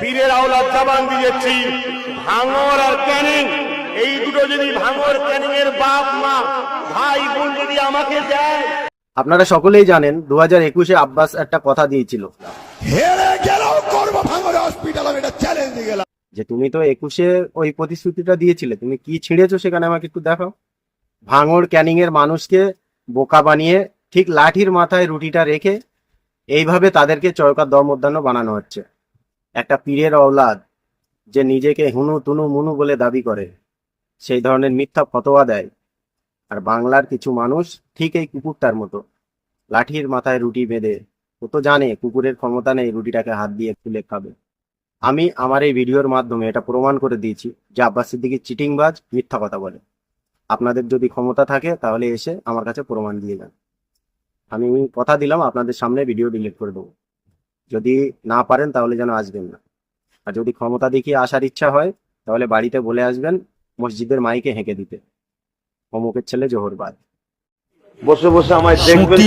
পীরের আওলাদ জবান দিয়েছি। ভাঙর আর ক্যানিং। এই দুটো যদি ভাঙর ক্যানিং এর বাপ মা ভাই বোন যদি আমাকে দেয়। আপনারা সকলেই জানেন দু হাজার একুশে আব্বাস একটা কথা দিয়েছিল। হেরে গেলেও করব ভাঙরে হসপিটাল আমি এটা চ্যালেঞ্জ দিয়ে গেলাম। যে তুমি তো একুশে ওই প্রতিশ্রুতিটা দিয়েছিলে তুমি কি ছিঁড়েছো সেখানে আমাকে একটু দেখাও। ভাঙর ক্যানিং এর মানুষকে বোকা বানিয়ে ঠিক লাঠির মাথায় রুটিটা রেখে এইভাবে তাদেরকে চরকার দমধ্যান্ন বানানো হচ্ছে। একটা পীরের অওলাদ যে নিজেকে হুনু তুনু মুনু বলে দাবি করে, সেই ধরনের মিথ্যা ফতোয়া দেয়। আর বাংলার কিছু মানুষ ঠিক এই কুকুরটার মতো, লাঠির মাথায় রুটি বেঁধে, ও তো জানে কুকুরের ক্ষমতা নেই রুটিটাকে হাত দিয়ে তুলে খাবে। আমি আমার এই ভিডিওর মাধ্যমে এটা প্রমাণ করে দিয়েছি যে আব্বাস সিদ্দিকি চিটিংবাজ মিথ্যা কথা বলে। আপনাদের যদি ক্ষমতা থাকে তাহলে এসে আমার কাছে প্রমাণ দিয়ে যান। আমি কথা দিলাম, আপনাদের সামনে ভিডিও ডিলিট করে দেবো। যদি না পারেন তাহলে যেন আসবেন না। আর যদি ক্ষমতা দেখিয়ে আসার ইচ্ছা হয় তাহলে বাড়িতে বলে আসবেন মসজিদের মাইকে হেঁকে দিতে। অমুকের ছেলে জোহরবাদ বসে বসে আমায় দেখবেন